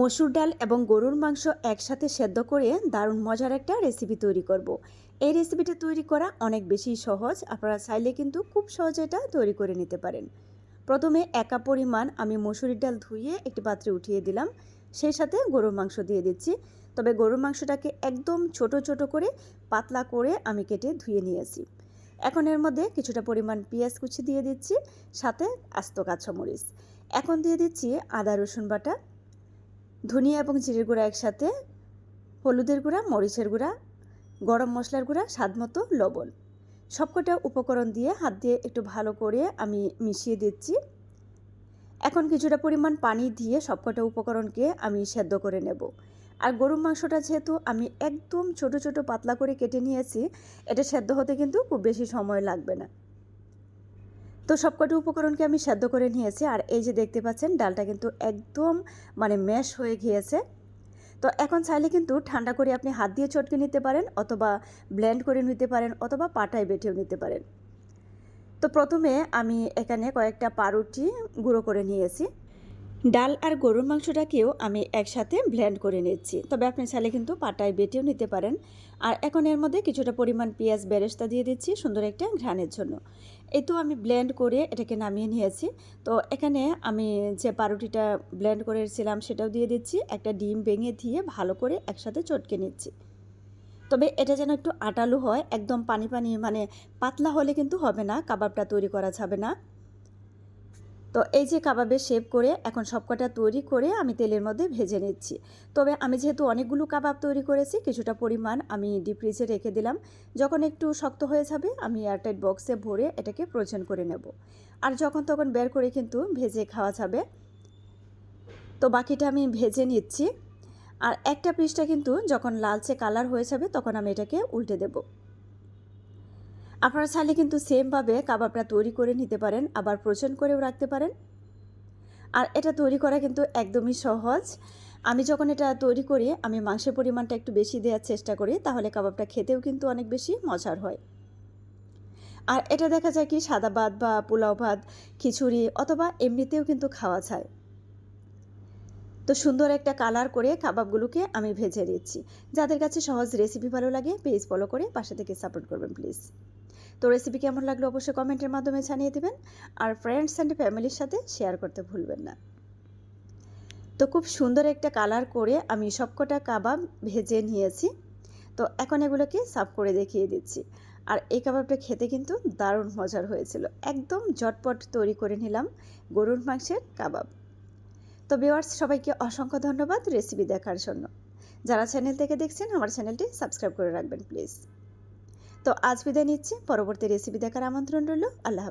মসুর ডাল এবং গরুর মাংস একসাথে সেদ্ধ করে দারুণ মজার একটা রেসিপি তৈরি করব। এই রেসিপিটা তৈরি করা অনেক বেশি সহজ, আপনারা চাইলে কিন্তু খুব সহজে এটা তৈরি করে নিতে পারেন। প্রথমে একা পরিমাণ আমি মসুরির ডাল ধুয়ে একটি পাত্রে উঠিয়ে দিলাম। সেই সাথে গরুর মাংস দিয়ে দিচ্ছি। তবে গরুর মাংসটাকে একদম ছোট ছোট করে পাতলা করে আমি কেটে ধুয়ে নিয়েছি এখন এর মধ্যে কিছুটা পরিমাণ পেঁয়াজ কুচি দিয়ে দিচ্ছি, সাথে আস্ত কাঁচামরিচ। এখন দিয়ে দিচ্ছি আদা, রসুন বাটা। ধনিয়া এবং জিরের গুঁড়া একসাথে, হলুদের গুঁড়া, মরিচের গুঁড়া, গরম মশলার গুঁড়া, স্বাদ মতো লবণ। সবকটা উপকরণ দিয়ে হাত দিয়ে একটু ভালো করে আমি মিশিয়ে দিচ্ছি। এখন কিছুটা পরিমাণ পানি দিয়ে সবকটা উপকরণকে আমি সেদ্ধ করে নেব। আর গরুর মাংসটা যেহেতু আমি একদম ছোট ছোট পাতলা করে কেটে নিয়েছি, এটা সেদ্ধ হতে কিন্তু খুব বেশি সময় লাগবে না। তো সবকটি উপকরণকে আমি সেদ্ধ করে নিয়েছি আর এই যে দেখতে পাচ্ছেন, ডালটা কিন্তু একদম মানে ম্যাশ হয়ে গিয়েছে। তো এখন চাইলে কিন্তু ঠান্ডা করে আপনি হাত দিয়ে চটকে নিতে পারেন অথবা ব্লেন্ড করে নিতে পারেন অথবা পাটায় বেটেও নিতে পারেন। তো প্রথমে আমি এখানে কয়েকটা পাউরুটি গুঁড়ো করে নিয়েছি। ডাল আর গরুর মাংসটাকেও আমি একসাথে ব্লেন্ড করে নিচ্ছি। তবে আপনি চাইলে কিন্তু পাটায় বেটেও নিতে পারেন। আর এখন এর মধ্যে কিছুটা পরিমাণ পেঁয়াজ বেরেস্তা দিয়ে দিচ্ছি সুন্দর একটা ঘ্রাণের জন্য। এই তো আমি ব্লেন্ড করে এটাকে নামিয়ে নিয়েছি। তো এখানে আমি যে পাউরুটিটা ব্লেন্ড করেছিলাম সেটাও দিয়ে দিচ্ছি, একটা ডিম ভেঙে দিয়ে ভালো করে একসাথে চটকে নিচ্ছি। তবে এটা যেন একটু আটালু হয়, একদম পানি পানি মানে পাতলা হলে কিন্তু হবে না, কাবাবটা তৈরি করা যাবে না। তো এই যে কাবাবের শেপ করে এখন সবকটা তৈরি করে আমি তেলের মধ্যে ভেজে নিচ্ছি। তবে আমি যেহেতু অনেকগুলো কাবাব তৈরি করেছি, কিছুটা পরিমাণ আমি ডিপ ফ্রিজে রেখে দিলাম। যখন একটু শক্ত হয়ে যাবে, আমি এয়ারটাইট বক্সে ভরে এটাকে প্রয়োজন করে নেব। আর যখন তখন বের করে কিন্তু ভেজে খাওয়া যাবে। তো বাকিটা আমি ভেজে নিচ্ছি। আর একটা পিসটা কিন্তু যখন লালচে কালার হয়ে যাবে, তখন আমি এটাকে উল্টে দেবো। আপনারা চাইলে কিন্তু সেমভাবে কাবাবটা তৈরি করে নিতে পারেন, আবার প্রচন করেও রাখতে পারেন। আর এটা তৈরি করা কিন্তু একদমই সহজ। আমি যখন এটা তৈরি করি, আমি মাংসের পরিমাণটা একটু বেশি দেওয়ার চেষ্টা করি, তাহলে কাবাবটা খেতেও কিন্তু অনেক বেশি মজার হয়। আর এটা দেখা যায় কি, সাদা ভাত বা পোলাও ভাত, খিচুড়ি, অথবা এমনিতেও কিন্তু খাওয়া যায়। তো সুন্দর একটা কালার করে কাবাবগুলোকে আমি ভেজে দিচ্ছি যাদের কাছে সহজ রেসিপি ভালো লাগে পেজ ফলো করে পাশে থেকে সাপোর্ট করবেন প্লিজ তো রেসিপি কেমন লাগল অবশ্যই কমেন্টের মাধ্যমে জানিয়ে দেবেন। আর ফ্রেন্ডস অ্যান্ড ফ্যামিলির সাথে শেয়ার করতে ভুলবেন না। তো খুব সুন্দর একটা কালার করে আমি সবকটা কাবাব ভেজে নিয়েছি। তো এখন এগুলোকে সাফ করে দেখিয়ে দিচ্ছি। আর এই কাবাবটা খেতে কিন্তু দারুণ মজার হয়েছিল। একদম জটপট তৈরি করে নিলাম গরুর মাংসের কাবাব। তো ভিওয়ার্স সবাইকে অসংখ্য ধন্যবাদ রেসিপি দেখার জন্য। যারা চ্যানেল থেকে দেখছেন, আমার চ্যানেলটি সাবস্ক্রাইব করে রাখবেন প্লিজ তো আজ বিদায় নিচ্ছি। পরবর্তী রেসিপি দেখার আমন্ত্রণ রইল। আল্লাহ